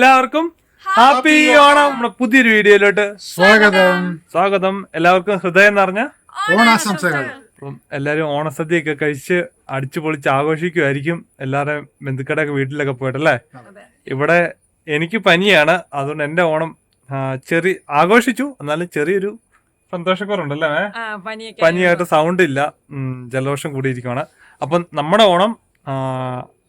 എല്ലാവർക്കും ഹാപ്പി ഓണം. നമ്മുടെ പുതിയൊരു വീഡിയോയിലോട്ട് സ്വാഗതം. സ്വാഗതം. എല്ലാവർക്കും ഹൃദയം നിറഞ്ഞ ഓണാശംസകൾ. അപ്പം എല്ലാവരും ഓണസദ്യയൊക്കെ കഴിച്ച് അടിച്ചു പൊളിച്ച് ആഘോഷിക്കുമായിരിക്കും. എല്ലാവരുടെയും ബന്ധുക്കടൊക്കെ വീട്ടിലൊക്കെ പോയിട്ടല്ലേ? ഇവിടെ എനിക്ക് പനിയാണ്. അതുകൊണ്ട് എന്റെ ഓണം ആ, ചെറിയ ആഘോഷിച്ചു. എന്നാലും ചെറിയൊരു സന്തോഷക്കുറവുണ്ടല്ലേ? പനിയൊക്കെ പനിയായിട്ട് സൗണ്ട് ഇല്ല ഉം, ജലദോഷം കൂടിയിരിക്കുവാണ്. അപ്പം നമ്മുടെ ഓണം ആ,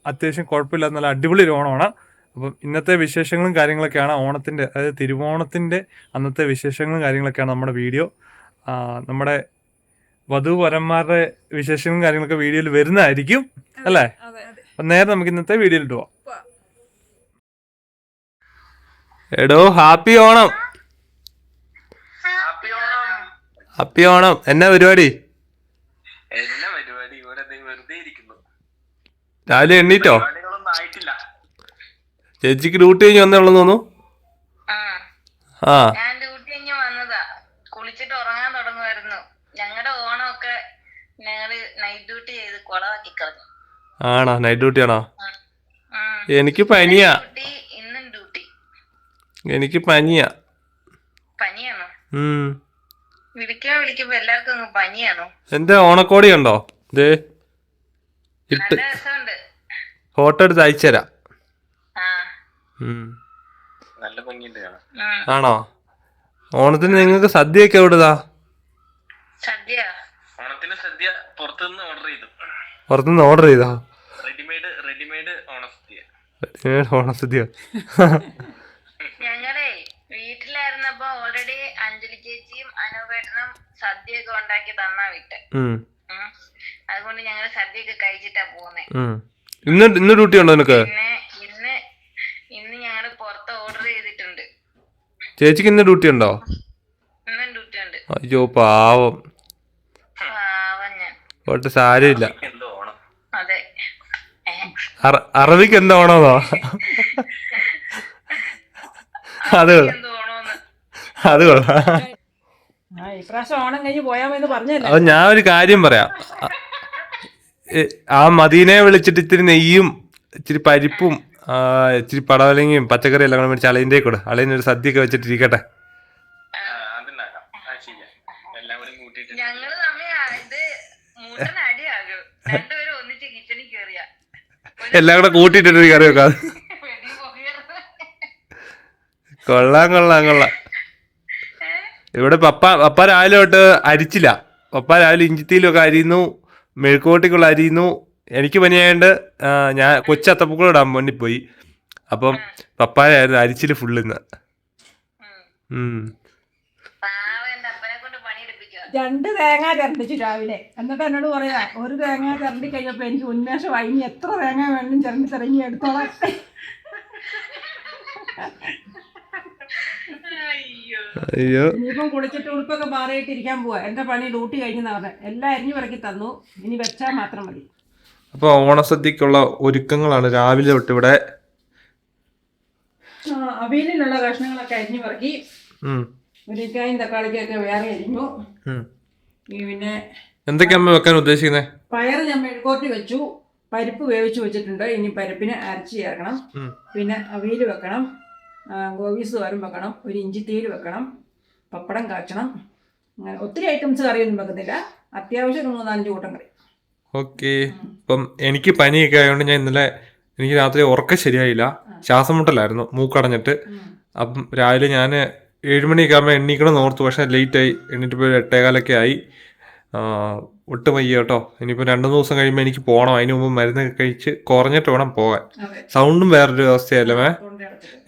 അത്യാവശ്യം കുഴപ്പമില്ലാത്ത നല്ല അടിപൊളി ഒരു ഓണമാണ്. അപ്പം ഇന്നത്തെ വിശേഷങ്ങളും കാര്യങ്ങളൊക്കെയാണ് ഓണത്തിന്റെ അതായത് തിരുവോണത്തിന്റെ അന്നത്തെ വിശേഷങ്ങളും കാര്യങ്ങളൊക്കെയാണ് നമ്മുടെ വീഡിയോ. നമ്മുടെ വധുവരന്മാരുടെ വിശേഷങ്ങളും കാര്യങ്ങളൊക്കെ വീഡിയോയിൽ വരുന്നതായിരിക്കും അല്ലേ? അതെ അതെ. അപ്പം നേരെ നമുക്ക് ഇന്നത്തെ വീഡിയോയിൽ പോവാം. പോവാം. എടോ ഹാപ്പി ഓണം. ഹാപ്പി ഓണം. എന്നാ പരിപാടി? രാവിലെ എണ്ണീറ്റോ? ചേച്ചിക്ക് ഡ്യൂട്ടി കഴിഞ്ഞ് വന്നേ തോന്നു തോന്നുന്നു? ആ. ആ. ഞാൻ ഡ്യൂട്ടി കഴിഞ്ഞ് വന്നതാ. കുളിച്ചിട്ട് ഉറങ്ങാൻ തുടങ്ങുമായിരുന്നു ഞങ്ങളുടെ ഓണമൊക്കെ ഞങ്ങൾ നൈറ്റ് ഡ്യൂട്ടി ചെയ്ത് കൊളവാക്കി കളഞ്ഞു. ആണോ? നൈറ്റ് ഡ്യൂട്ടി ആണോ? ഉം. എനിക്ക് പനിയാ. ഡ്യൂട്ടി ഇന്നും ഡ്യൂട്ടി. എനിക്ക് പനിയാ. പനിയാണോ? ഉം. വിളിക്കാൻ വിളിക്കുമ്പോ എല്ലാവർക്കും അങ്ങ് പനിയാണോ? എന്റെ ഓണക്കോടി ഉണ്ടോ ദേ ഇട്ട്. നല്ല രസമുണ്ട്. ഫോട്ടോ എടുത്ത് അയച്ചുതരാം. ആ ഉം. നല്ല ഭംഗിയുണ്ട് കാണാൻ. ഉം. ആണോ? ഓണത്തിന് നിങ്ങൾക്ക് സദ്യയൊക്കെ എവിടുതാ സദ്യ ഓണത്തിന് സദ്യ പുറത്തുനിന്ന് ഓർഡർ ചെയ്തു. പുറത്തുനിന്ന് ഓർഡർ ചെയ്തോ? റെഡിമെയ്ഡ് റെഡിമെയ്ഡ് ഓണസദ്യ. റെഡിമെയ്ഡ് ഓണസദ്യ. ഞങ്ങളെ വീട്ടിലായിരുന്നപ്പോ ഓൾറെഡി അഞ്ജലി ചേച്ചിയും അനുപേട്ടനും സദ്യയൊക്കെ ഉണ്ടാക്കി തന്നാ വിട്ട്. ഉം, ഉം. അതുകൊണ്ട് ഞങ്ങൾ സദ്യയൊക്കെ കഴിച്ചിട്ടാ പോന്നെ ഉം. ഇന്ന് ഇന്ന് ഡ്യൂട്ടി ഉണ്ടോ നിനക്ക്? പിന്നെ ഇന്ന് ഇന്ന് ഞങ്ങൾ പുറത്ത് ഓർഡർ ചെയ്തിട്ടുണ്ട് ചേച്ചിക്ക് ഇന്ന് ഡ്യൂട്ടി ഉണ്ടോ? ഇന്നും ഡ്യൂട്ടി ഉണ്ട്. അയ്യോ പാവം. പോട്ട് സാരമില്ല. എന്തോ ഓണം. അതെ. ഏ, അറബിക്ക് എന്താ ഓണമെന്നോ അത് ഓണോന്ന് അത് കൊള്ളാം. ആ ഇപ്രാവശ്യം ഓണം കഴിഞ്ഞ് പോയാമെന്ന് പറഞ്ഞല്ലേ അത് ഞാൻ ഒരു കാര്യം പറയാം. ആ മദീനയെ വിളിച്ചിട്ട് ഇത്തിരി നെയ്യും ഇച്ചിരി പരിപ്പും ഇച്ചിരി പടവലങ്ങയും പച്ചക്കറി എല്ലാം കൂടെ മേടിച്ച് അളയിന്റെ കൂടെ. ഒരു സദ്യയൊക്കെ വെച്ചിട്ടിരിക്കട്ടെ. എല്ലാം കൂടി കൂട്ടിയിട്ടൊരു കറി വെക്കാം. കൊള്ളാം കൊള്ളാം കൊള്ളാം. ഇവിടെ പപ്പ പപ്പ രാവിലെ തൊട്ട് അരിച്ചില്ല. പപ്പ രാവിലെ ഇഞ്ചിത്തിയിലൊക്കെ അരിയുന്നു. മെഴുക്കോട്ടിക്കുള്ള അരിയുന്നു. എനിക്ക് പനിയായോണ്ട് ഞാൻ കൊച്ചത്തപ്പൂക്കൾ ഇടാൻ വേണ്ടി പോയി. അപ്പം പപ്പായായിരുന്നു അരിച്ചിൽ ഫുള്ള് ഇന്ന് രണ്ട് തേങ്ങ ചിരണ്ടിച്ചു രാവിലെ. എന്നിട്ട് എന്നോട് പറയാ ഒരു തേങ്ങ ചിരണ്ടി കഴിഞ്ഞപ്പോ എനിക്ക് ഉന്മേഷം വൈകി എത്ര തേങ്ങ വേണം ചിരണ്ടി തിരങ്ങി എടുത്തോളാം. അയ്യോ. അയ്യോ. ഇനിയിപ്പം കുളിച്ചിട്ട് ഉടുപ്പൊക്കെ മാറിയിട്ടിരിക്കാൻ പോവാ. എന്റെ പണി ഡ്യൂട്ടി കഴിഞ്ഞു പറഞ്ഞ. എല്ലാം അരിഞ്ഞു പറക്കി തന്നു. ഇനി വെച്ചാൽ മാത്രം മതി. അപ്പോൾ ഓണസദ്യക്കുള്ള ഒരുക്കങ്ങളാണ് രാവിലെ തൊട്ട് ഇവിടെ. ആ, അവിയലിനുള്ള കഷ്ണങ്ങളൊക്കെ അരിഞ്ഞു പറക്കി. ഉരുക്കായും തക്കാളിക്കൊക്കെ വേറെ അരിഞ്ഞു. പിന്നെ എന്തൊക്കെയാ അമ്മ വെക്കാൻ ഉദ്ദേശിക്കുന്നത് പയറ് ഞാൻ മെഴുക്കോട്ടി വെച്ചു. പരിപ്പ് വേവിച്ച് വെച്ചിട്ടുണ്ട്. ഇനി പരിപ്പിനെ അരച്ച് ചേർക്കണം. പിന്നെ അവിയൽ വെക്കണം. ആ, ഗോവീസ് തോരൻ വെക്കണം. ഒരു ഇഞ്ചിത്തീര് വെക്കണം. പപ്പടം കാച്ചണം. അങ്ങനെ ഒത്തിരി ഐറ്റംസ് കറിയൊന്നും വെക്കുന്നില്ല. അത്യാവശ്യം ഒരു മൂന്നാലഞ്ച് കൂട്ടം കറി. ഓക്കെ. ഇപ്പം എനിക്ക് പനിയൊക്കെ ആയതുകൊണ്ട് ഞാൻ ഇന്നലെ എനിക്ക് രാത്രി ഉറക്കം ശരിയായില്ല. ശ്വാസം മുട്ടലായിരുന്നു. മൂക്കടഞ്ഞിട്ട്. അപ്പം രാവിലെ ഞാൻ ഏഴുമണിയൊക്കെ ആകുമ്പോൾ എണ്ണീക്കണം ഓർത്തു. പക്ഷേ ലേറ്റായി എണ്ണീറ്റിപ്പോൾ ഒരു എട്ടേകാലൊക്കെ ആയി. ഒട്ടും വയ്യ കേട്ടോ. ഇനിയിപ്പോൾ രണ്ട് ദിവസം കഴിയുമ്പോൾ എനിക്ക് പോകണം അതിന് മുമ്പ് മരുന്നൊക്കെ കഴിച്ച് കുറഞ്ഞിട്ട് വേണം പോകാൻ. സൗണ്ടും വേറൊരു അവസ്ഥയല്ലേ മേ?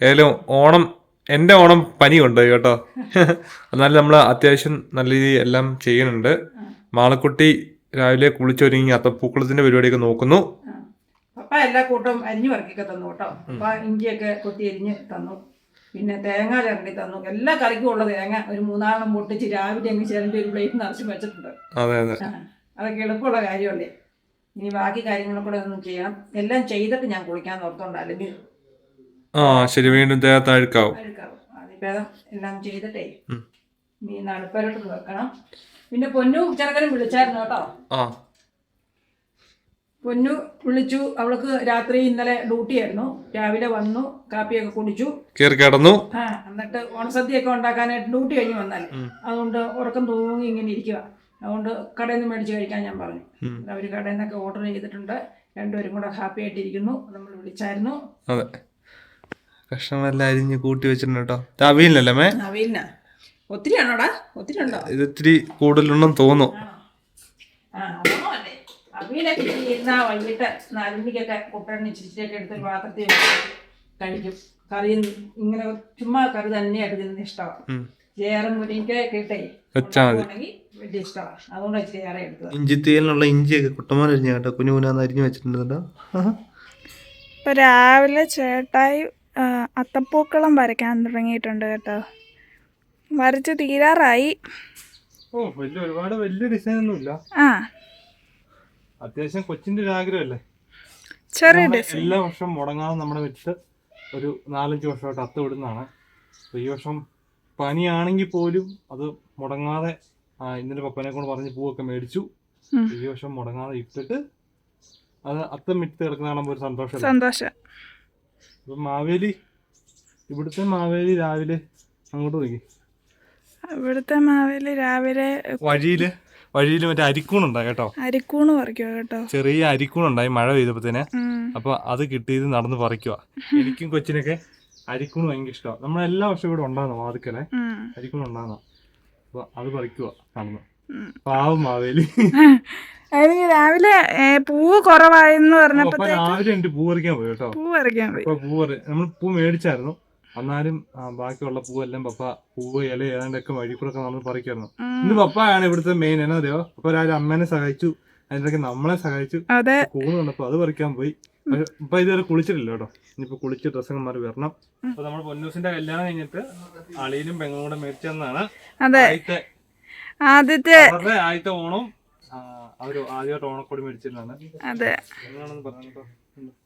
ഏതായാലും ഓണം എന്റെ ഓണം പനി ഉണ്ട് കേട്ടോ. എന്നാലും നമ്മൾ അത്യാവശ്യം നല്ല രീതിയിൽ എല്ലാം ചെയ്യുന്നുണ്ട്. മാളക്കുട്ടി രാവിലെ കുളിച്ചൊരുങ്ങി പൂക്കളത്തിന്റെ പരിപാടിയൊക്കെ നോക്കുന്നു. പപ്പ എല്ലാ കൂട്ടവും അരിഞ്ഞു വർക്കൊക്കെ തന്നു കേട്ടോ. അപ്പൊ ഇഞ്ചിയൊക്കെ കൊത്തി അരിഞ്ഞ് തന്നു. പിന്നെ തേങ്ങ ചിരണ്ടി തന്നു. എല്ലാ കറിക്കും ഉള്ള തേങ്ങ ഒരു മൂന്നാളം പൊട്ടിച്ച് രാവിലെ അങ്ങ് ചിരണ്ടി ഒരു പ്ലേറ്റ് നിറച്ച് വെച്ചിട്ടുണ്ട്. അതെ അതെ. അതൊക്കെ എളുപ്പമുള്ള കാര്യമല്ലേ. ഇനി ബാക്കി കാര്യങ്ങളൊക്കെ കൂടെ ഒന്നും ചെയ്യണം. എല്ലാം ചെയ്തിട്ട് ഞാൻ കുളിക്കാൻ ഓർത്തോണ്ട് അല്ലെങ്കിൽ ആ ശരി. വീണ്ടും അഴുക്കാവും അഴുക്കാവും എല്ലാം ചെയ്തിട്ടേ. വെക്കണം. പിന്നെ പൊന്നു ചെറുക്കനും വിളിച്ചായിരുന്നു കേട്ടോ. ആ. പൊന്നു വിളിച്ചു. അവൾക്ക് രാത്രി ഇന്നലെ ഡ്യൂട്ടി ആയിരുന്നു. രാവിലെ വന്നു കാപ്പിയൊക്കെ കുടിച്ചു. കയറി കിടന്നു. ആ എന്നിട്ട് ഓണസദ്യയൊക്കെ ഉണ്ടാക്കാനായിട്ട് ഡ്യൂട്ടി കഴിഞ്ഞ് വന്നാൽ അതുകൊണ്ട് ഉറക്കം തൂങ്ങി ഇങ്ങനെ ഇരിക്കുക അതുകൊണ്ട് കടയിൽ നിന്ന് മേടിച്ച് കഴിക്കാൻ ഞാൻ പറഞ്ഞു. അവർ കടയിൽ നിന്നൊക്കെ ഓർഡർ ചെയ്തിട്ടുണ്ട്. രണ്ടുപേരും കൂടെ ഹാപ്പി ആയിട്ടിരിക്കുന്നു. നമ്മൾ വിളിച്ചായിരുന്നു. അതെ. കഷ്ണമെല്ലാം അരിഞ്ഞ് കൂട്ടി വെച്ചിട്ടുണ്ട് കേട്ടോ. അവിയിലല്ലേ അവയിലിന. ഒത്തിരി ആണോടാ ഒത്തിരി ഉണ്ടോ ഇത് ഇത്തിരി കൂടുതലുണ്ടെന്ന് തോന്നുന്നു. ഇരുന്നാ വൈകിട്ട് നാലുമണിക്കൊക്കെ എടുത്ത് ഒരു പാത്രത്തിൽ കഴിക്കും. കറി ഇങ്ങനെ ചുമ്മാ കറി തന്നെയായിട്ട് തിന്നുന്ന ഇഷ്ടമാണ്. ചേറും മുരിങ്ങയൊക്കെ ഇട്ടേ വെച്ചാ മതി. ഉണ്ടാക്കുവാണെങ്കിൽ വലിയ ഇഷ്ടമാണ്. അതുകൊണ്ട് ചേറെ എടുത്തത്. ഇഞ്ചിത്തീലിനുള്ള ഇഞ്ചിയൊക്കെ കുട്ടമാൻ അരിഞ്ഞ കേട്ടോ. കുഞ്ഞു കുഞ്ഞാന്ന് അരിഞ്ഞു വെച്ചിട്ടുണ്ട് രാവിലെ ചേട്ടായി അത്തപ്പൂക്കളം വരയ്ക്കാൻ തുടങ്ങിയിട്ടുണ്ട് കേട്ടോ. വരച്ച് തീരാറായി. ഓ വലിയ ഒരുപാട് വലിയ ഡിസൈൻ ഒന്നും ഇല്ല. ആ. അത്യാവശ്യം കൊച്ചിന്റെ ഒരു ആഗ്രഹമല്ലേ? ചെറിയ ഡിസൈൻ എല്ലാ വർഷം മുടങ്ങാതെ നമ്മുടെ വെച്ചിട്ട് ഒരു നാലഞ്ച് വർഷമായിട്ട് അത്ത വിടുന്നതാണ്. ഈ വർഷം പനിയാണെങ്കിൽ പോലും അത് മുടങ്ങാതെ ഇന്നലെ പപ്പനെ കൊണ്ട് പറഞ്ഞ് പൂവൊക്കെ മേടിച്ചു. ഈ വർഷം മുടങ്ങാതെ ഇട്ടിട്ട് അത് അത്തം വിട്ട് കിടക്കുന്ന കാണുമ്പോൾ ഒരു സന്തോഷം സന്തോഷം. അപ്പം മാവേലി ഇവിടുത്തെ മാവേലി രാവിലെ അങ്ങോട്ട് നോക്കി. ഇവിടുത്തെ മാവേലി രാവിലെ വഴിയിൽ വഴിയിൽ മറ്റേ അരിക്കൂണുണ്ടായി കേട്ടോ? അരിക്കൂണ് പറിക്കുക കേട്ടോ. ചെറിയ അരിക്കൂണുണ്ടായി മഴ പെയ്തപ്പോ. അപ്പൊ അത് കിട്ടിയത് നടന്ന് പറിക്കുക എനിക്കും കൊച്ചിനൊക്കെ അരിക്കൂണ് ഭയങ്കര ഇഷ്ടമാണ് നമ്മളെല്ലാ വർഷവും ഇവിടെ ഉണ്ടാകുന്നു വാതുക്കലെ അരിക്കൂണ് ഉണ്ടാകുന്ന അപ്പൊ അത് പറിക്കുക നടന്നു. പാവം മാവേലി. എനിക്ക് രാവിലെ പൂവ് കുറവായെന്ന് പറഞ്ഞപ്പോ രാവിലെ പൂ പറിക്കാൻ പോയി കേട്ടോ. പൂ പറിക്കാൻ പോയി. പൂ നമ്മൾ പൂ മേടിച്ചായിരുന്നു. എന്നാലും ബാക്കിയുള്ള പൂവെല്ലാം പപ്പ പൂവ് ഇല ഏതാണ്ടൊക്കെ വഴി കൂടെ നമ്മൾ പറിക്കായിരുന്നു. ഇന്ന് പപ്പയാണ് ഇവിടുത്തെ മെയിൻ എന്നാ അറിയോ അപ്പൊ രാവിലെ അമ്മേനെ സഹായിച്ചു അതിന്റെ നമ്മളെ സഹായിച്ചു. അതെ. വന്നപ്പോ കണ്ടപ്പോ അത് പറിക്കാൻ പോയി. ഇപ്പൊ ഇതുവരെ കുളിച്ചിട്ടില്ല കേട്ടോ. ഇനിയിപ്പോ കുളിച്ച് ഡ്രസ്സൊക്കെ മാറി വരണം. അപ്പൊ നമ്മുടെ പൊന്നൂസിന്റെ കല്യാണം കഴിഞ്ഞിട്ട് അളിയിലും പെങ്ങളും കൂടെ മേടിച്ചെന്നാണ് ആദ്യത്തെ ആദ്യത്തെ ആദ്യത്തെ ഓണം അവർ ആദ്യമായിട്ട് ഓണക്കോടി മേടിച്ചിട്ടാണ് അതെ.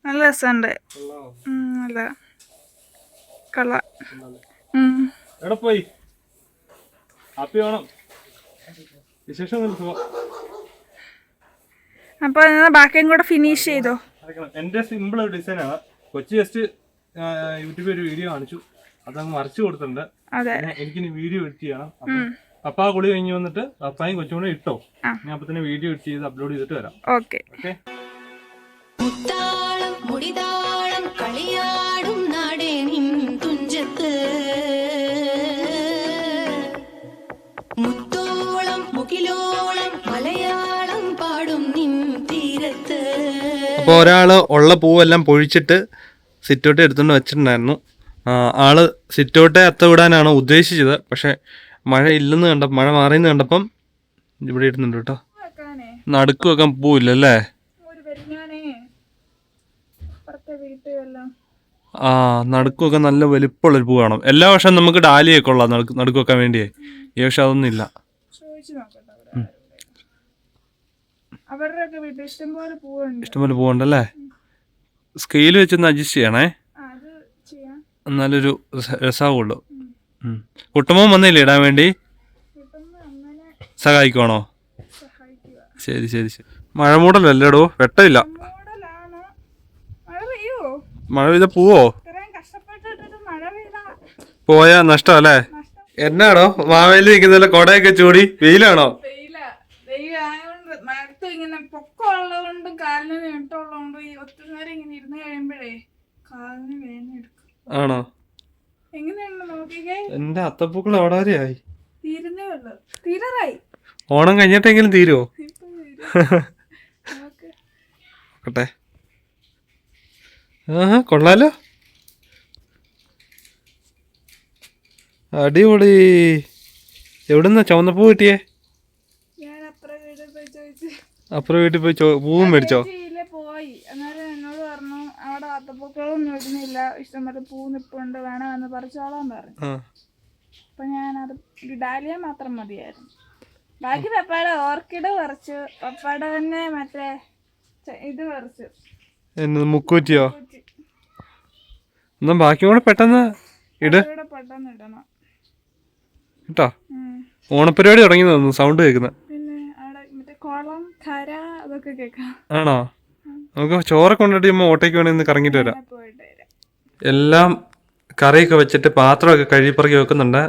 നല്ല രസമുണ്ട്. നല്ല കൊള്ള. എവിടെ പോയി? ഹാപ്പി ഓണം വിശേഷം ഒന്നുമില്ല, സുഖം. അപ്പൊ ബാക്കിയും കൂടെ ഫിനിഷ് ചെയ്തോ? എന്റെ സിമ്പിൾ ഡിസൈൻ ഡിസൈനാണ് കൊച്ചി ജസ്റ്റ് യൂട്യൂബിൽ ഒരു വീഡിയോ കാണിച്ചു. അതങ്ങ് മറിച്ചു കൊടുത്തിട്ടുണ്ട്. എനിക്കിനി വീഡിയോ എഡിറ്റ് ചെയ്യണം. അപ്പം പപ്പാ കുളി കഴിഞ്ഞ് വന്നിട്ട് പപ്പായും കൊച്ചും കൂടെ ഇട്ടോ ഞാൻ അപ്പൊ തന്നെ വീഡിയോ എഡിറ്റ് ചെയ്ത് അപ്ലോഡ് ചെയ്തിട്ട് വരാം. ഓക്കെ. ഓക്കെ? അപ്പോൾ ഒരാൾ ഉള്ള പൂവെല്ലാം പൊഴിച്ചിട്ട് സിറ്റോട്ടെ എടുത്തുകൊണ്ട് വെച്ചിട്ടുണ്ടായിരുന്നു. ആൾ സിറ്റോട്ടെ അത്ത വിടാനാണ് ഉദ്ദേശിച്ചത്. പക്ഷെ മഴ ഇല്ലെന്ന് കണ്ടപ്പോൾ മഴ മാറിയെന്ന് കണ്ടപ്പം ഇവിടെ ഇടുന്നുണ്ട് കേട്ടോ. നടുക്ക് വെക്കാൻ പൂവില്ലല്ലേ? ആ നടുക്കുമൊക്കെ നല്ല വലിപ്പമുള്ളൊരു പൂ വേണം എല്ലാ വർഷവും നമുക്ക് ഡാലിയൊക്കെ ഉള്ള നടുക്ക് നടുക്ക് വെക്കാൻ വേണ്ടിയേ. ഈ വർഷം അതൊന്നും ഇല്ല വീട്ടിൽ ഇഷ്ടംപോലെ പൂവുണ്ട്. ഇഷ്ടംപോലെ പൂവുണ്ടല്ലേ? സ്കെയിൽ വെച്ചൊന്ന് അഡ്ജസ്റ്റ് ചെയ്യണേ. എന്നാലൊരു രസ- രസാവുള്ളൂ. ഉം. കുട്ടമ്മൻ വന്നില്ലേ ഇടാൻ വേണ്ടി? സഹായിക്കുവാണോ ശരി ശരി ശരി. മഴ മൂടലല്ലേടോ വെട്ടമില്ല. മോഡലാണ് മഴ പെയ്ത പോവോ? പോയാ നഷ്ടമല്ലേ എന്നാണോ മാവേലി നിൽക്കുന്നതിലെ കൊടയൊക്കെ ചൂടി. വെയിലാണോ? ഇങ്ങനെ പൊക്കമുള്ളതുകൊണ്ടും കാലിന് നീട്ടമുള്ളതുകൊണ്ടും ഈ ഒത്തിരി നേരം ഇങ്ങനെ ഇരുന്ന് കഴിയുമ്പോഴേ കാലിന് വേദന എടുക്കും. ആണോ? നോക്കിക്കേ. എന്റെ അത്തപ്പൂക്കൾ എവിടെ വരെയായി തീരുന്നേ ഉള്ളു. തീരാറായി. ഓണം കഴിഞ്ഞിട്ടെങ്കിലും തീരുവോ? നോക്കട്ടെ. ആ കൊള്ളാലോ. അടിപൊളി. എവിടുന്ന ചുവന്നപ്പൂ കിട്ടിയേ ഞാൻ അത്ര വീട്ടിൽ പോയി ചോദിച്ചു അപ്പുറം വീട്ടിൽ പോയി പൂവും മേടിച്ചോ? പോയി. അന്നേരം എന്നോട് പറഞ്ഞു അവിടെ അത്തപ്പൂക്കളൊന്നും ഇടുന്നില്ല. ഇഷ്ടംപോലെ പൂ നിപ്പുണ്ട്. വേണമെന്ന് പറിച്ചോളാൻ പറഞ്ഞു. അപ്പൊ ഞാനത് ഡാലിയ മാത്രം മതിയായിരുന്നു. ബാക്കി പപ്പായുടെ ഓർക്കിഡ് പറിച്ചു. പപ്പായുടെ തന്നെ മറ്റേ ഇത് പറിച്ചു. മുക്കൂറ്റിയോ? കുറ്റി. എന്നാ ബാക്കി കൂടെ പെട്ടെന്ന് ഇട്. പെട്ടെന്ന് ഇടണം. കേട്ടോ. ഓണപ്പരിപാടി തുടങ്ങി സൗണ്ട് കേൾക്കുന്നത് പിന്നെ അവിടെ മറ്റേ കുളം കര അതൊക്കെ കേൾക്കാം ആണോ. നമുക്ക് ചോറ് കൊണ്ടിട്ട് ചുമ്മാ ഓട്ടയ്ക്ക് വേണമെന്ന് കറങ്ങിട്ട് വരാം. എല്ലാം കറിയൊക്കെ വെച്ചിട്ട് പാത്രമൊക്കെ കഴുകിപ്പറക്കി വെക്കുന്നുണ്ട്.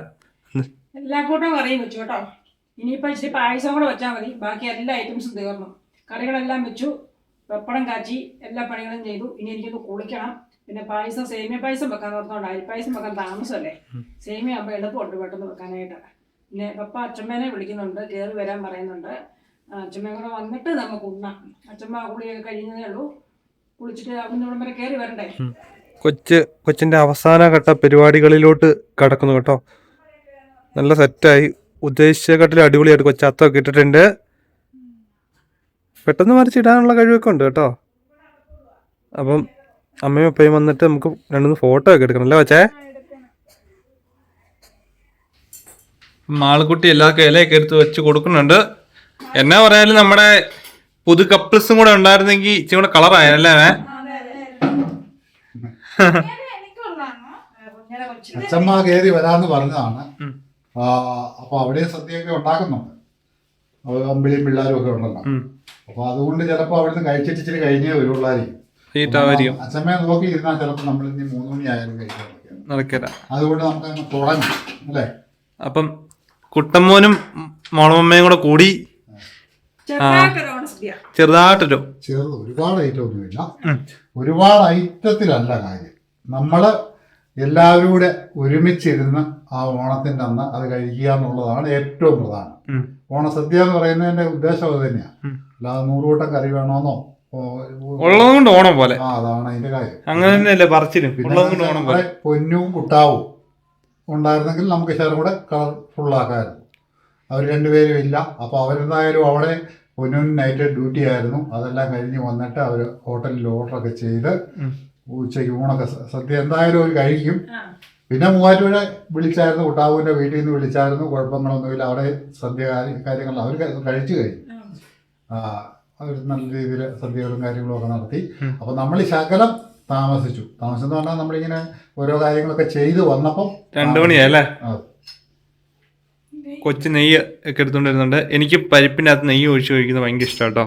എല്ലാ കൂട്ടം കറിയും വെച്ചു കേട്ടോ. ഇനിയിപ്പോൾ ഇച്ചിരി പായസം കൂടെ വെച്ചാൽ മതി. ബാക്കി എല്ലാ ഐറ്റംസും തീർന്നു. കറികളെല്ലാം വെച്ചു. പപ്പടം കാച്ചി എല്ലാ പണികളും ചെയ്തു. ഇനി എനിക്കൊന്ന് കുളിക്കണം. പിന്നെ പായസം സേമിയ പായസം വെക്കാൻ ഓർത്തോണ്ട് അരിപ്പായസം വെക്കാൻ താമസമല്ലേ? സേമിയ ആകുമ്പോൾ എളുപ്പമുണ്ട് പെട്ടെന്ന് വെക്കാനായിട്ട്. പിന്നെ പപ്പ അച്ഛമ്മേനെ വിളിക്കുന്നുണ്ട്. കയറി വരാൻ പറയുന്നുണ്ട്. ആ, അച്ഛമ്മയും കൂടെ വന്നിട്ട് നമുക്ക് ഉണ്ണാം. അച്ഛമ്മ കുളിയൊക്കെ കഴിഞ്ഞതേ ഉള്ളൂ. കുളിച്ചിട്ട് അവിടെ ഇവിടം വരെ കയറി വരണ്ടേ? കൊച്ച് കൊച്ചിന്റെ അവസാന ഘട്ട പരിപാടികളിലോട്ട് കടക്കുന്നു കേട്ടോ. നല്ല സെറ്റായി. ഉദ്ദേശിച്ച ഘട്ടത്തിൽ അടിപൊളിയായിട്ട് കൊച്ചു അത്തൊക്കെ ഇട്ടിട്ടുണ്ട്. പെട്ടെന്ന് മറിച്ചിടാനുള്ള കഴിവൊക്കെ ഉണ്ട് കേട്ടോ. അപ്പം അമ്മയും അപ്പയും വന്നിട്ട് നമുക്ക് രണ്ടുമൂന്ന് ഫോട്ടോ ഒക്കെ എടുക്കണം അല്ലേ വച്ചേ മാളുകുട്ടി എല്ലാ ഇലയൊക്കെ എടുത്ത് വെച്ച് കൊടുക്കുന്നുണ്ട്. എന്നാ പറയാനും നമ്മുടെ പുതു കപ്പിൾസും കൂടെ ഉണ്ടായിരുന്നെങ്കിൽ ഇച്ചിരി കൂടെ കളറായല്ലേ അച്ഛമ്മ കയറി വരാന്ന് പറഞ്ഞതാണ്. അപ്പൊ അവിടെ സദ്യയൊക്കെ ഉണ്ടാക്കുന്നുണ്ട്. അമ്പിളിയും പിള്ളേരും ഒക്കെ ഉണ്ടല്ലോ. അപ്പൊ അതുകൊണ്ട് ചിലപ്പോ അവിടുന്ന് കഴിച്ചിട്ട് ഇച്ചിരി കഴിഞ്ഞേ വരുള്ളായിരിക്കും. അച്ഛമ്മയെ നോക്കി ഇരുന്നാൽ ചിലപ്പോ നമ്മൾ ഇനി മൂന്ന് മണി ആയാലും കഴിക്കാൻ അതുകൊണ്ട് നമുക്ക് തുടങ്ങാം അല്ലേ? അപ്പം കുട്ടമ്മോനും മോളമ്മയും കൂടെ കൂടി ചെറുതായിട്ടൊരു ചെറുത് ഒരുപാട് ഐറ്റം ഒന്നുമില്ല. ഒരുപാട് ഐറ്റത്തിലല്ല കാര്യം. നമ്മൾ എല്ലാവരും കൂടെ ഒരുമിച്ചിരുന്ന് ആ ഓണത്തിന്റെ അന്ന് അത് കഴിക്കുക എന്നുള്ളതാണ് ഏറ്റവും പ്രധാനം. ഓണസദ്യ എന്ന് പറയുന്നതിന്റെ ഉദ്ദേശം അത് തന്നെയാണ്. അല്ലാതെ നൂറുകൂട്ടം കറി വേണമെന്നോ ഉള്ളതുകൊണ്ട് ഓണം പോലെ. ആ അതാണ് അതിന്റെ കാര്യം. അങ്ങനെ തന്നെയല്ലേ പറച്ചിലും. പിന്നെ ഉള്ളത് ഓണം പോലെ. പൊന്നും കുട്ടാവും ഉണ്ടായിരുന്നെങ്കിൽ നമുക്ക് ശരം കൂടെ കളർഫുൾ ആക്കാമായിരുന്നു. അവർ രണ്ടുപേരും ഇല്ല. അപ്പോൾ അവരെന്തായാലും അവിടെ പൊന്നും നൈറ്റ് ഡ്യൂട്ടി ആയിരുന്നു. അതെല്ലാം കഴിഞ്ഞ് വന്നിട്ട് അവർ ഹോട്ടലിൽ ഓർഡറൊക്കെ ചെയ്ത് ഉച്ചയ്ക്ക് ഊണൊക്കെ സദ്യ എന്തായാലും അവർ കഴിക്കും. പിന്നെ മൂവാറ്റുപുഴ വിളിച്ചായിരുന്നു കുട്ടാവുവിന്റെ വീട്ടിൽ നിന്ന് വിളിച്ചായിരുന്നു. കുഴപ്പങ്ങളൊന്നുമില്ല. അവിടെ സദ്യ കാര്യങ്ങൾ അവർ കഴിച്ചു കഴിഞ്ഞു. ആ. അവർ നല്ല രീതിയിൽ സദ്യകളും കാര്യങ്ങളും ഒക്കെ നടത്തി. അപ്പോൾ നമ്മൾ ഈ ശകലം താമസിച്ചു. താമസം എന്ന് പറഞ്ഞാൽ നമ്മളിങ്ങനെ ഓരോ കാര്യങ്ങളൊക്കെ ചെയ്തു വന്നപ്പം രണ്ടു മണിയല്ലേ ആ. കൊച്ചു നെയ്യ് ഒക്കെ എടുത്തോണ്ട് വരുന്നുണ്ട് എനിക്ക് പരിപ്പിന്റെ അകത്ത് നെയ്യ് ഒഴിച്ച് കഴിക്കുന്നത് ഭയങ്കര ഇഷ്ടം കേട്ടോ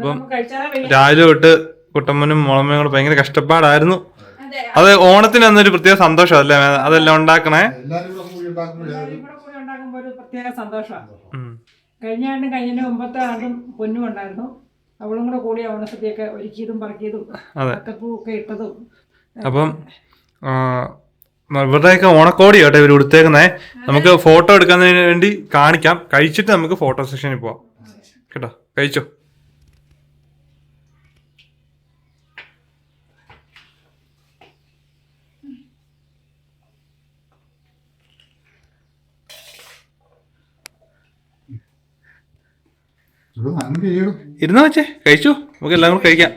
അപ്പം. രാവിലെ തൊട്ട് കുട്ടമ്മനും മുളമ്മയും കൂടെ ഭയങ്കര കഷ്ടപ്പാടായിരുന്നു. അതെ അത് ഓണത്തിന് അന്നൊരു പ്രത്യേക സന്തോഷം അല്ലേ അതെല്ലാം ഉണ്ടാക്കണേ. കഴിഞ്ഞ ആണ്ടും കഴിഞ്ഞതിന്റെ മുമ്പത്തെ ആണ്ടും പൊന്നും ഉണ്ടായിരുന്നു. അവളും കൂടെ കൂടി ഓണസദ്യയൊക്കെ ഒരുക്കിയതും പറക്കിയതും. അത്തപ്പൂ ഒക്കെ ഇട്ടതും. അപ്പം ആ, ഇവരുടെയൊക്കെ ഓണക്കോടി കേട്ടോ ഇവർ കൊടുത്തേക്കുന്നേ നമുക്ക് ഫോട്ടോ എടുക്കാൻ വേണ്ടി കാണിക്കാം. കഴിച്ചിട്ട് നമുക്ക് ഫോട്ടോ സെഷനിൽ പോവാം. കേട്ടോ? കഴിച്ചോ? ഇരുന്നാ വെച്ചേ കഴിച്ചു? നമുക്ക് എല്ലാം കൂടെ കഴിക്കാം.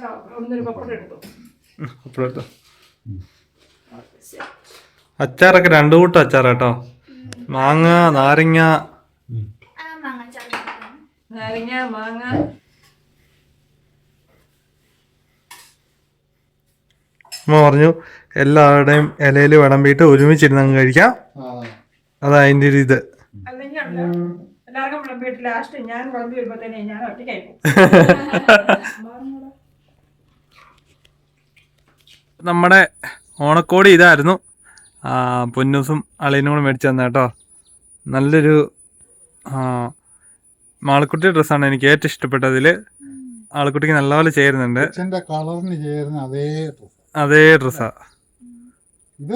ആടോ ഒന്നൊരു പപ്പടം എടുത്തു. അപ്പോഴെടുത്തോ അച്ചാറൊക്കെ രണ്ടു കൂട്ടം അച്ചാർ കേട്ടോ മാങ്ങ നാരങ്ങ. ആ മാങ്ങ ചാടി നാരങ്ങ മാങ്ങ. അമ്മ പറഞ്ഞു എല്ലാവരുടെയും ഇലയിൽ വിളമ്പിയിട്ട് ഒരുമിച്ചിരുന്ന് അങ്ങ് കഴിക്കാം. അതാ അതിന്റെ ഒരു ഇത്. എല്ലാവർക്കും വിളമ്പിയിട്ട് ലാസ്റ്റ് ഞാൻ വിളമ്പി തന്നെ ഞാൻ ഒറ്റയ്ക്കായി നമ്മുടെ ഓണക്കോടി ഇതായിരുന്നു. പൊന്നൂസും അളിയനും കൂടെ മേടിച്ചു തന്നെ കേട്ടോ നല്ലൊരു ആ, മാളക്കുട്ടി ഡ്രസ്സാണ് എനിക്ക് ഏറ്റവും ഇഷ്ടപ്പെട്ടതിൽ ആളക്കുട്ടിക്ക് നല്ലപോലെ ചേരുന്നുണ്ട്. കളറിന് ചേരുന്ന അതേ ഡ്രസ്സ്. അതേ ഡ്രസ്സാ. ഇത്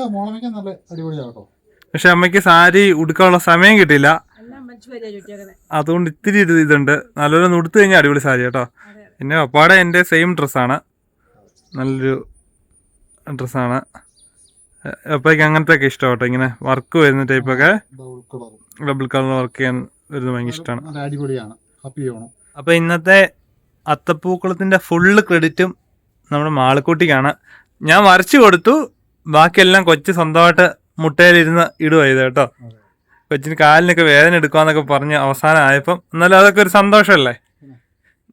നല്ല അടിപൊളിയാട്ടോ പക്ഷെ അമ്മയ്ക്ക് സാരി ഉടുക്കാനുള്ള സമയം കിട്ടിയില്ല. അതുകൊണ്ട് ഇത്തിരി ഇത് ഇതുണ്ട്. നല്ലപോലെ ഉടുത്തു കഴിഞ്ഞാൽ അടിപൊളി സാരി കേട്ടോ പിന്നെ പപ്പാടെ എന്റെ സെയിം ഡ്രസ്സാണ്. നല്ലൊരു ഡ്രസ്സാണ്. അപ്പോഴേക്ക് അങ്ങനത്തെ ഒക്കെ ഇഷ്ടം കേട്ടോ ഇങ്ങനെ വർക്ക് വരുന്ന ടൈപ്പൊക്കെ ഡബിൾ കളർ വർക്ക് ചെയ്യാൻ വരുന്നത് ഭയങ്കര ഇഷ്ടമാണ് അടിപൊളിയാണ്. ഹാപ്പി അപ്പോൾ ഇന്നത്തെ അത്തപ്പൂക്കളത്തിന്റെ ഫുള്ള് ക്രെഡിറ്റും നമ്മുടെ മാളക്കുട്ടിക്കാണ്. ഞാൻ വരച്ചു കൊടുത്തു. ബാക്കിയെല്ലാം കൊച്ചു സ്വന്തമായിട്ട് മുട്ടയിലിരുന്ന് ഇടുവായത് കേട്ടോ. കൊച്ചിന് കാലിനൊക്കെ വേദന എടുക്കാന്നൊക്കെ പറഞ്ഞ് അവസാനം ആയപ്പം എന്നാലും അതൊക്കെ ഒരു സന്തോഷമല്ലേ?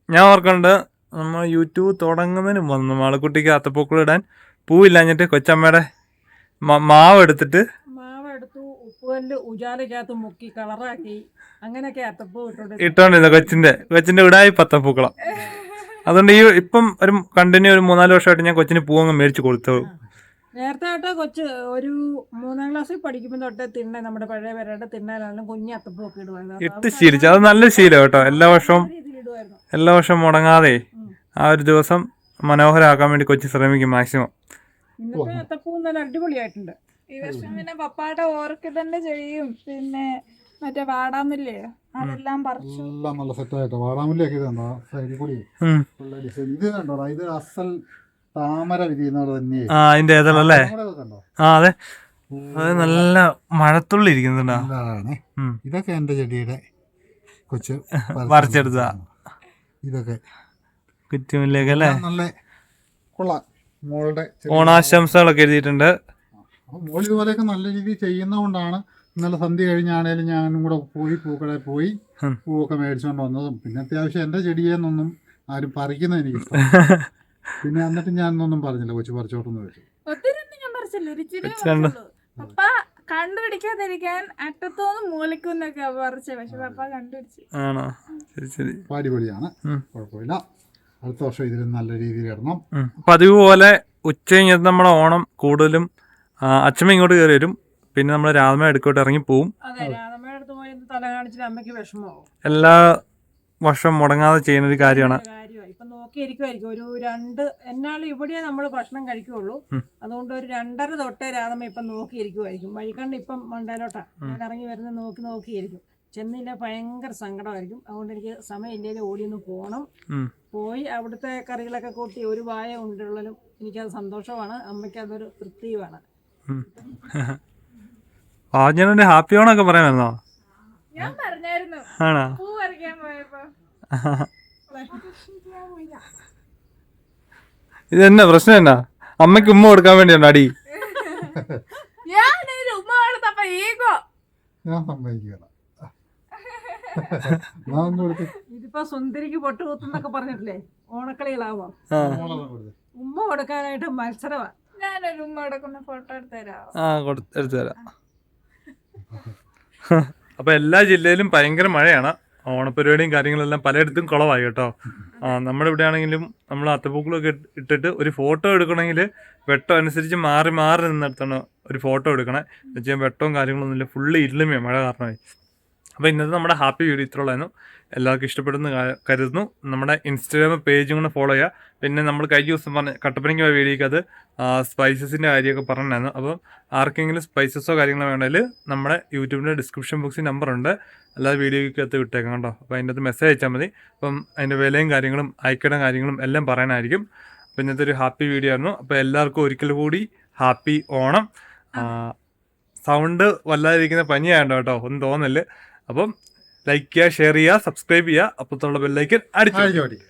ഞാൻ ഓർക്കുന്നുണ്ട് നമ്മൾ യൂട്യൂബ് തുടങ്ങുന്നതിന് മുമ്പ് മാളക്കുട്ടിക്ക് അത്തപ്പൂക്കളം ഇടാൻ പൂവില്ലാഞ്ഞിട്ട് കൊച്ചമ്മയുടെ മാവ് എടുത്തിട്ട് മാവ് എടുത്ത് അത്തപ്പൂവൽ ഉജാലക്കകത്ത് മുക്കി കളറാക്കി അങ്ങനെയൊക്കെ അത്തപ്പൂ ഇട്ടോണ്ട് ഇട്ടോണ്ടിരുന്ന കൊച്ചിന്റെ കൊച്ചിന്റെ ഉടായി പത്തപ്പൂക്കളം അതുകൊണ്ട് ഈ ഇപ്പം ഒരു കണ്ടിന്യൂ ഒരു മൂന്നാൽ വർഷമായിട്ട് ഞാൻ കൊച്ചിന് പൂവങ്ങ് മേടിച്ചു കൊടുത്തു. നേരത്തെ ആയിട്ട് കൊച്ച് ഒരു മൂന്നാം ക്ലാസ്സിൽ പഠിക്കുമ്പോൾ തൊട്ട് തിണ്ണ നമ്മുടെ പഴയ പേരുടെ തിണ്ണാലാണെങ്കിലും കുഞ്ഞ് അത്തപ്പൂക്കെ ഇടുവായിരുന്നു ഇട്ട് ശീലിച്ചു. അത് നല്ല ശീലം കേട്ടോ. എല്ലാ വർഷവും എല്ലാ വർഷവും മുടങ്ങാതെ ആ ഒരു ദിവസം മനോഹരമാക്കാൻ വേണ്ടി കൊച്ചി ശ്രമിക്കും മാക്സിമം. ഇന്നത്തെ നല്ല അടിപൊളിയായിട്ടുണ്ട്. ഈ വർഷം പിന്നെ പപ്പായുടെ ഓർക്കിഡിന്റെ ചെടിയും പിന്നെ മറ്റേ വാടാമുല്ലേ അതെല്ലാം പറിച്ചു. എല്ലാം നല്ല സെറ്റായിട്ട് വാടാമുല്ലയൊക്കെ ഇത് കണ്ടോ? സൈഡിൽ കൂടി. ഉം. ഉള്ള ഡിസൈൻ ഇത് കണ്ടോടാ ഇത് അസൽ താമര തന്നെ. ആ അതിന്റെ ഏതല്ലേ കണ്ടോ? ആ അതെ. അത് നല്ല മഴത്തുള്ളി ഇരിക്കുന്നുണ്ടോ. ഇതൊക്കെ എന്റെ ചെടിയുടെ കൊച്ചു പറിച്ചെടുത്തതാ. ഇതൊക്കെ. കുറ്റുമില്ലേക്ക് അല്ലേ നല്ല കൊള്ളാം. മോളുടെ ഓണാശംസകളൊക്കെ എഴുതിയിട്ടുണ്ട്. മോൾ ഇതുപോലെയൊക്കെ നല്ല രീതിയിൽ ചെയ്യുന്നതുകൊണ്ടാണ് ഇന്നലെ സന്ധ്യ കഴിഞ്ഞാണേലും ഞാനും കൂടെ പോയി പൂക്കടയിൽ പോയി പൂവൊക്കെ മേടിച്ചുകൊണ്ട് വന്നതും. പിന്നെ അത്യാവശ്യം എന്റെ ചെടിയെന്നൊന്നും ആരും പറിക്കുന്ന എനിക്ക് പിന്നെ എന്നിട്ട് ഞാൻ ഒന്നും പറഞ്ഞില്ല കൊച്ചു പറിച്ചോട്ടെന്ന് വെച്ചു. കണ്ടുപിടിക്കാതിരിക്കാൻ അറ്റത്തോന്ന് മൂലക്കുന്നൊക്കെ പറിച്ചേ പക്ഷെ പപ്പ കണ്ടുപിടിച്ചു. ആണോ? ശരി ശരി. പാടിപൊളിയാണ് കുഴപ്പമില്ല. അടുത്ത വർഷം ഇതിൽ നല്ല രീതിയിൽ ഇടണം. പതിവ് പോലെ ഉച്ച കഴിഞ്ഞത് നമ്മുടെ ഓണം കൂടുതലും അച്ഛമ്മ ഇങ്ങോട്ട് കയറി വരും. പിന്നെ നമ്മൾ രാമ എടുക്കോട്ട് ഇറങ്ങി പോവും. അതെ രാധമ്മയുടെ അടുത്ത് പോയി തല കാണിച്ചിട്ട് അമ്മയ്ക്ക് വിഷമമാവും. എല്ലാ വർഷം മുടങ്ങാതെ ചെയ്യുന്ന ഒരു കാര്യമാണ്. ഇപ്പൊ നോക്കിയിരിക്കുമായിരിക്കും ഒരു രണ്ട് എന്നാലും ഇവിടെ നമ്മൾ ഭക്ഷണം കഴിക്കുള്ളൂ. അതുകൊണ്ട് ഒരു രണ്ടര തൊട്ടേ രാധമ്മ ഇപ്പം നോക്കിയിരിക്കുമായിരിക്കും വഴിക്കണ്ട് ഇപ്പം മണ്ടയിലോട്ടാ ഞാൻ ഇറങ്ങി വരുന്ന നോക്കി നോക്കിയിരിക്കും. ചെന്നില്ല ഭയങ്കര സങ്കടമായിരിക്കും. അതുകൊണ്ട് എനിക്ക് സമയമില്ലെങ്കിൽ ഓടിയൊന്ന് പോകണം പോയി അവിടുത്തെ കറികളൊക്കെ കൂട്ടി ഒരു വായ ഉണ്ടുള്ളലും എനിക്കത് സന്തോഷമാണ്. അമ്മയ്ക്ക് അതൊരു തൃപ്തിയുമാണ്. പാവഞ്ഞനുണ്ട് ഹാപ്പി ഓണൊക്കെ പറയാമായിരുന്നോ ഞാൻ പറഞ്ഞായിരുന്നു. ആണോ? പൂ പറിക്കാൻ പോയപ്പോ. ഇത് എന്നാ പ്രശ്നം എന്നാ? അമ്മയ്ക്ക് ഉമ്മ കൊടുക്കാൻ വേണ്ടിയാണ് അടി? ഞാൻ ഉമ്മ കൊടുത്തപ്പ ഈഗോ. ഞാൻ ഒന്ന് കൊടുത്ത് ഇതിപ്പോ സുന്ദരിക്ക് പൊട്ട് കുത്തുന്നൊക്കെ പറഞ്ഞിട്ടില്ലേ? ഓണക്കളികളാവോ. ഉമ്മ കൊടുക്കാനായിട്ട് മത്സരമാ ഞാനൊരു ഉമ്മ കൊടുക്കുന്ന ഫോട്ടോ എടുത്തുതരാം ആ അപ്പൊ എല്ലാ ജില്ലയിലും ഭയങ്കര മഴയാണ്. ഓണപരിപാടിയും കാര്യങ്ങളെല്ലാം പലയിടത്തും കുളമായി കേട്ടോ. ആ നമ്മുടെ ഇവിടെ ആണെങ്കിലും നമ്മൾ അത്തപ്പൂക്കളൊക്കെ ഇട്ട് ഇട്ടിട്ട് ഒരു ഫോട്ടോ എടുക്കണമെങ്കിൽ വെട്ടം അനുസരിച്ച് മാറി മാറി നിന്നിടത്താണ് ഒരു ഫോട്ടോ എടുക്കണേ. എന്ന് വെച്ചാൽ വെട്ടവും കാര്യങ്ങളൊന്നുമില്ല. ഫുള്ള് ഇരുളുമേ മഴ കാരണമായി. അപ്പോൾ ഇന്നത്തെ നമ്മുടെ ഹാപ്പി വീഡിയോ ഇത്രയുള്ളായിരുന്നു എല്ലാവർക്കും ഇഷ്ടപ്പെടുന്ന കരുതുന്നു. നമ്മുടെ ഇൻസ്റ്റാഗ്രാം പേജും കൂടെ ഫോളോ ചെയ്യുക പിന്നെ നമ്മൾ കഴിഞ്ഞ ദിവസം പറഞ്ഞ കട്ടപ്പനയ്ക്ക് പോയ വീഡിയോക്ക് അത് സ്പൈസസിന്റെ കാര്യമൊക്കെ പറഞ്ഞിട്ടുണ്ടായിരുന്നു. അപ്പം ആർക്കെങ്കിലും സ്പൈസസോ കാര്യങ്ങളോ വേണമെങ്കിൽ നമ്മുടെ യൂട്യൂബിന്റെ ഡിസ്ക്രിപ്ഷൻ ബോക്സിൽ നമ്പറുണ്ട് അല്ലാതെ വീഡിയോയ്ക്കകത്ത് വിട്ടേക്കാം കേട്ടോ. അപ്പോൾ അതിന്റെ അകത്ത് മെസ്സേജ് അയച്ചാൽ മതി. അപ്പം അതിന്റെ വിലയും കാര്യങ്ങളും അയക്കേണ്ട കാര്യങ്ങളും എല്ലാം പറയാനായിരിക്കും. അപ്പോൾ ഇന്നത്തെ ഒരു ഹാപ്പി വീഡിയോ ആയിരുന്നു. അപ്പോൾ എല്ലാവർക്കും ഒരിക്കൽ കൂടി ഹാപ്പി ഓണം. സൗണ്ട് വല്ലാതിരിക്കുന്ന പനിയായതുകൊണ്ട് കേട്ടോ? ഒന്നും തോന്നൽ അപ്പം ലൈക്ക് ചെയ്യുക ഷെയർ ചെയ്യുക സബ്സ്ക്രൈബ് ചെയ്യുക അപ്പുറത്തുള്ള ബെല്ലൈക്കൻ അടിച്ചു